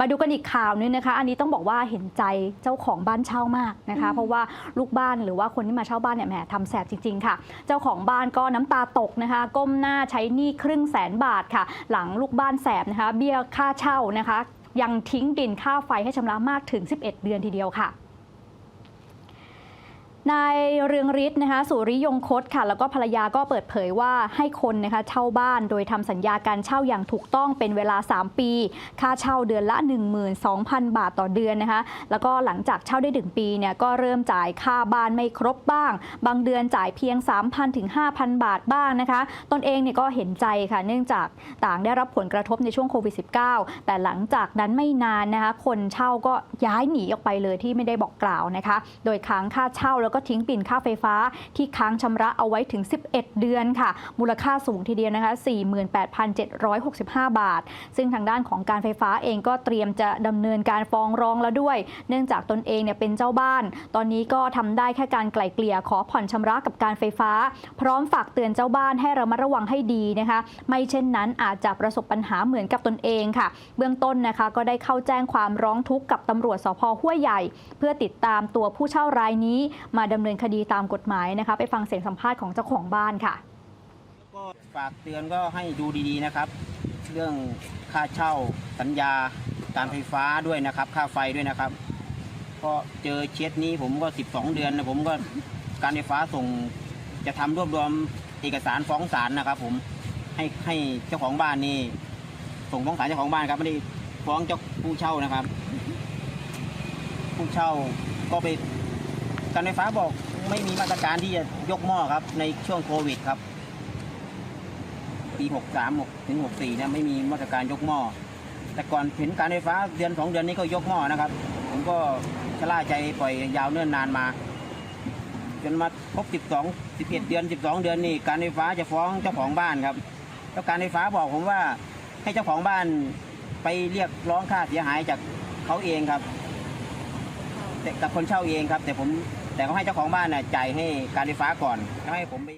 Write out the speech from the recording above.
มาดูกันอีกข่าวนึงนะคะ อันนี้ต้องบอกว่าเห็นใจเจ้าของบ้านเช่ามากนะคะ เพราะว่าลูกบ้านหรือว่าคนที่มาเช่าบ้านเนี่ยแหมทำแสบจริง ๆ ค่ะ เจ้าของบ้านก็น้ำตาตกนะคะ ก้มหน้าใช้หนี้ครึ่งแสนบาทค่ะ หลังลูกบ้านแสบนะคะ เบี้ยค่าเช่านะคะ ยังทิ้งบินค่าไฟให้ชำระมากถึง 11 เดือนทีเดียวค่ะ นายเรืองฤทธิ์นะคะสุริยงคตค่ะ แล้วก็ภรรยาก็เปิดเผยว่าให้คนนะคะเช่าบ้านโดยทำสัญญาการเช่าอย่างถูกต้องเป็นเวลา 3 ปี ค่าเช่าเดือนละ 12,000 บาทต่อเดือนนะคะ แล้วก็หลังจากเช่าได้1ปีเนี่ยก็เริ่มจ่ายค่าบ้านไม่ครบบ้าง บางเดือนจ่ายเพียง 3,000ถึง5,000 บาทบ้างนะคะ ตนเองเนี่ยก็เห็นใจค่ะ เนื่องจากต่างได้รับผลกระทบในช่วงโควิด -19 แต่หลังจากนั้นไม่นานนะคะคนเช่าก็ย้ายหนีออกไปเลยที่ไม่ได้บอกกล่าวนะคะ โดยค้างค่าเช่าแล้วก็ก็ทิ้งบินค่าไฟฟ้าที่ค้างชำระเอาไว้ถึง 11 เดือนค่ะ มูลค่าสูงทีเดียวนะคะ 48,765 บาท ซึ่งทางด้านของการไฟฟ้าเองก็เตรียมจะดำเนินการฟ้องร้องแล้วด้วย เนื่องจากตนเองเนี่ยเป็นเจ้าบ้าน ตอนนี้ก็ทำได้แค่การไกล่เกลี่ยขอผ่อนชำระกับการไฟฟ้า พร้อมฝากเตือนเจ้าบ้านให้ระมัดระวังให้ดีนะคะ ไม่เช่นนั้นอาจจะประสบปัญหาเหมือนกับตนเองค่ะ เบื้องต้นนะคะก็ได้เข้าแจ้งความร้องทุกข์กับตำรวจสพห้วยใหญ่ เพื่อติดตามตัวผู้เช่ารายนี้มาดำเนินคดีตามกฎหมายนะคะ ไปฟังเสียงสัมภาษณ์ของเจ้าของบ้านค่ะ ก็ฝากเตือนก็ให้ดูดีๆนะครับ เรื่องค่าเช่าสัญญาการไฟฟ้าด้วยนะครับ ค่าไฟด้วยนะครับก็เจอเคสนี้ผมก็ 12 เดือนนะผมก็การไฟฟ้าส่งจะทำรวบรวมเอกสารฟ้องศาลนะครับ ผมให้ให้เจ้าของบ้านนี่ส่งฟ้องศาลเจ้าของบ้านครับไม่ได้ฟ้องเจ้าผู้เช่านะครับ ผู้เช่าก็ไป การไฟฟ้าบอกไม่มีมาตรการที่จะยกหม้อครับ ในช่วงโควิดครับ ปี 63 6ถึง 64เนี่ยไม่มีมาตรการยกหม้อแต่ก่อนเห็นการไฟฟ้าเดือน2เดือนนี้ก็ยกหม้อนะครับ ผมก็ชะล่าใจปล่อยยาวเนิ่นนานมา จนมาครบ 12 11 เดือน 12 เดือนนี่การไฟฟ้าจะฟ้องเจ้าของบ้านครับแล้วการไฟฟ้าบอกผมว่าให้เจ้าของบ้านไปเรียกร้องค่าเสียหายจากเขาเองครับ แต่กับคนเช่าเองครับ แต่ผม แต่เขาให้เจ้าของบ้านน่ะจ่ายให้การไฟฟ้าก่อนแล้วให้ผมไป